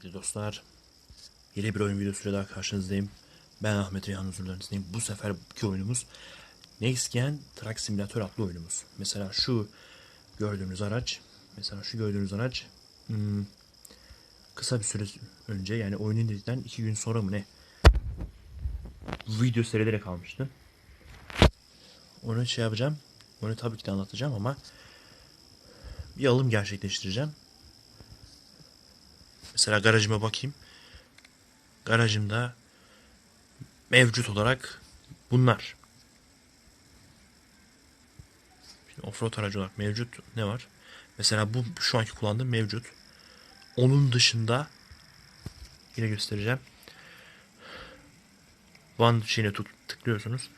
Sevgili dostlar, yeni bir oyun videosuyla daha karşınızdayım. Ben Ahmet Reyhan huzurlarınızdayım. Bu seferki oyunumuz Next Gen Truck Simulator adlı oyunumuz. Mesela şu gördüğünüz araç, mesela şu gördüğünüz araç hmm, kısa bir süre önce yani oyunun indikten iki gün sonra mı ne video seyrederek almıştım. Onu şey yapacağım. Onu tabii ki de anlatacağım ama bir alım gerçekleştireceğim. Mesela garajıma bakayım. Garajımda mevcut olarak bunlar. Şimdi offroad aracı olarak mevcut ne var? Mesela bu şu anki kullandığım mevcut. Onun dışında yine göstereceğim. Van şeyine tık- tıklıyorsunuz.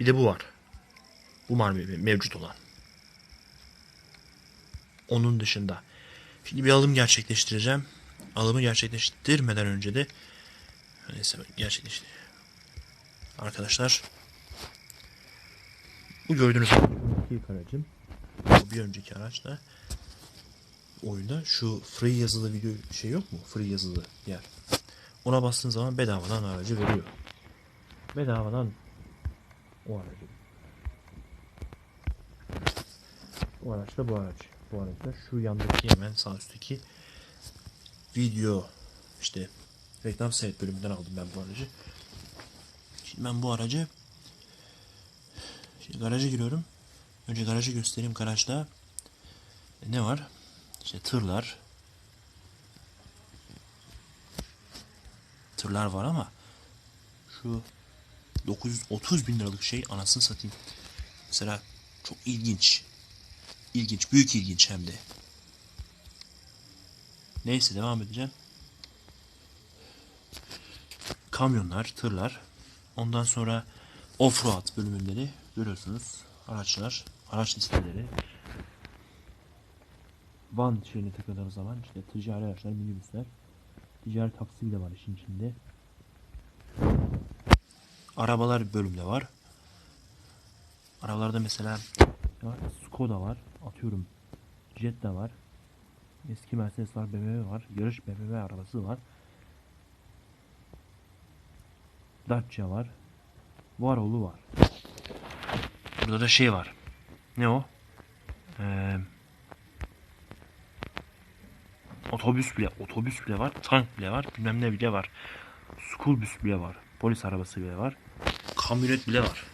Bir de bu var. Bu var mev- mevcut olan. Onun dışında. Şimdi bir alım gerçekleştireceğim. Alımı gerçekleştirmeden önce de neyse gerçekleşti. Arkadaşlar bu gördüğünüz ilk aracım. Bir önceki araçta oyunda şu free yazılı video şey yok mu? Free yazılı yer. Ona bastığın zaman bedavadan aracı veriyor. Bedavadan o aracı. Bu araç da bu araç. Bu araç da şu yandaki hemen sağ üstteki video işte reklam seyret bölümünden aldım ben bu aracı. Şimdi ben bu aracı şimdi garaja giriyorum. Önce garajı göstereyim. Garajda ne var? İşte tırlar. Tırlar var ama şu 930 bin liralık şey anasını satayım. Mesela çok ilginç. İlginç. Büyük ilginç hem de. Neyse devam edeceğim. Kamyonlar, tırlar. Ondan sonra offroad bölümünde de görüyorsunuz. Araçlar, araç listeleri. Van şeyine tıkladığımız zaman işte ticari araçlar, minibüsler. Ticari taksi de var işin içinde. Arabalar bölümde var. Arabalarda mesela? Skoda var. Atıyorum. Jetta var. Eski Mercedes var, BMW var. Yarış BMW arabası var. Dacia var. Varolu var. Burada da şey var. Ne o? Ee, otobüs bile, otobüs bile var, tank bile var, bilmem ne bile var. School bus bile var, polis arabası bile var, kamyonet bile var.